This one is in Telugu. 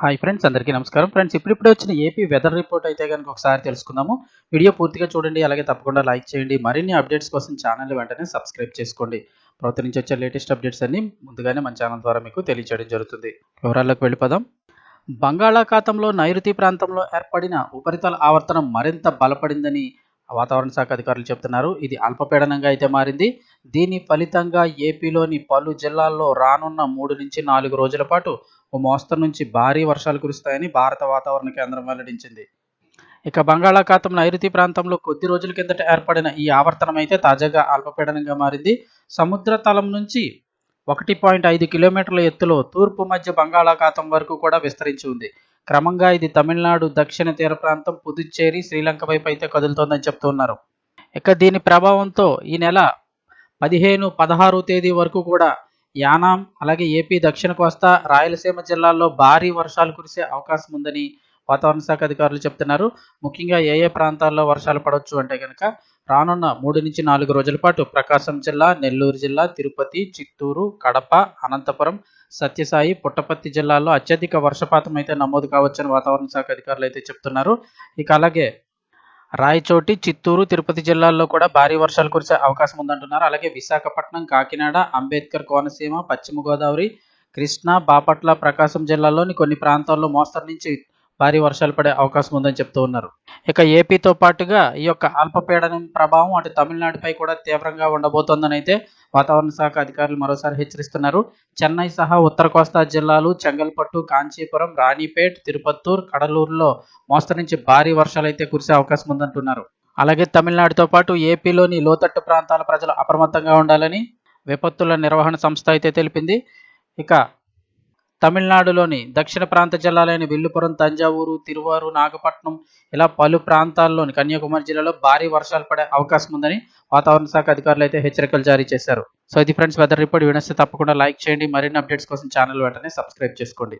హాయ్ ఫ్రెండ్స్ అందరికీ నమస్కారం. ఫ్రెండ్స్ ఇప్పుడిప్పుడే వచ్చిన ఏపీ వెదర్ రిపోర్ట్ అయితే కనుక ఒకసారి తెలుసుకుందాము. వీడియో పూర్తిగా చూడండి అలాగే తప్పకుండా లైక్ చేయండి. మరిన్ని అప్డేట్స్ కోసం ఛానల్ వెంటనే సబ్స్క్రైబ్ చేసుకోండి. ప్రభుత్వం నుంచి వచ్చే లేటెస్ట్ అప్డేట్స్ అన్ని ముందుగానే మన ఛానల్ ద్వారా మీకు తెలియజేయడం జరుగుతుంది. వివరాల్లోకి వెళ్ళిపోదాం. బంగాళాఖాతంలో నైరుతి ప్రాంతంలో ఏర్పడిన ఉపరితల ఆవర్తనం మరింత బలపడిందని వాతావరణ శాఖ అధికారులు చెప్తున్నారు. ఇది అల్పపీడనంగా అయితే మారింది. దీని ఫలితంగా ఏపీలోని పలు జిల్లాల్లో రానున్న మూడు నుంచి నాలుగు రోజుల పాటు ఓ మోస్తరు నుంచి భారీ వర్షాలు కురుస్తాయని భారత వాతావరణ కేంద్రం వెల్లడించింది. ఇక బంగాళాఖాతం నైరుతి ప్రాంతంలో కొద్ది రోజుల కిందట ఏర్పడిన ఈ ఆవర్తనం అయితే తాజాగా అల్పపీడనంగా మారింది. సముద్ర తలం నుంచి ఒకటి పాయింట్ ఐదు కిలోమీటర్ల ఎత్తులో తూర్పు మధ్య బంగాళాఖాతం వరకు కూడా విస్తరించి ఉంది. క్రమంగా ఇది తమిళనాడు దక్షిణ తీర ప్రాంతం పుదుచ్చేరి శ్రీలంక వైపు అయితే కదులుతోందని చెప్తున్నారు ఇక దీని ప్రభావంతో ఈ నెల పదిహేను పదహారు తేదీ వరకు కూడా యానాం అలాగే ఏపీ దక్షిణ కోస్తా రాయలసీమ జిల్లాల్లో భారీ వర్షాలు కురిసే అవకాశం ఉందని వాతావరణ శాఖ అధికారులు చెప్తున్నారు. ముఖ్యంగా ఏ ఏ ప్రాంతాల్లో వర్షాలు పడవచ్చు అంటే కనుక రానున్న మూడు నుంచి నాలుగు రోజుల పాటు ప్రకాశం జిల్లా నెల్లూరు జిల్లా తిరుపతి చిత్తూరు కడప అనంతపురం సత్యసాయి పుట్టపర్తి జిల్లాల్లో అత్యధిక వర్షపాతం అయితే నమోదు కావచ్చని వాతావరణ శాఖ అధికారులు అయితే చెప్తున్నారు. ఇక అలాగే రాయచోటి చిత్తూరు తిరుపతి జిల్లాల్లో కూడా భారీ వర్షాలు కురిసే అవకాశం ఉందంటున్నారు. అలాగే విశాఖపట్నం కాకినాడ అంబేద్కర్ కోనసీమ పశ్చిమ గోదావరి కృష్ణా బాపట్ల ప్రకాశం జిల్లాల్లోని కొన్ని ప్రాంతాల్లో మోస్తరు నుంచి భారీ వర్షాలు పడే అవకాశం ఉందని చెప్తూ ఉన్నారు. ఇక ఏపీతో పాటుగా ఈ యొక్క అల్పపీడనం ప్రభావం అటు తమిళనాడుపై కూడా తీవ్రంగా ఉండబోతోందని అయితే వాతావరణ శాఖ అధికారులు మరోసారి హెచ్చరిస్తున్నారు. చెన్నై సహా ఉత్తర కోస్తా జిల్లాలు చెంగల్పట్టు కాంచీపురం రాణిపేట్ తిరుపత్తూర్ కడలూరులో మోస్తరు నుంచి భారీ వర్షాలు అయితే కురిసే అవకాశం ఉందంటున్నారు. అలాగే తమిళనాడుతో పాటు ఏపీలోని లోతట్టు ప్రాంతాల ప్రజలు అప్రమత్తంగా ఉండాలని విపత్తుల నిర్వహణ సంస్థ అయితే తెలిపింది. ఇక తమిళనాడులోని దక్షిణ ప్రాంత జిల్లాలైన విల్లుపురం తంజావూరు తిరువారు నాగపట్నం ఇలా పలు ప్రాంతాల్లోని కన్యాకుమారి జిల్లాలో భారీ వర్షాలు పడే అవకాశం ఉందని వాతావరణ శాఖ అధికారులు అయితే హెచ్చరికలు జారీ చేశారు. సో ఇది ఫ్రెండ్స్ వెదర్ రిపోర్ట్ వినస్తే తప్పకుండా లైక్ చేయండి. మరిన్ని అప్డేట్స్ కోసం ఛానల్ వెంటనే సబ్స్క్రైబ్ చేసుకోండి.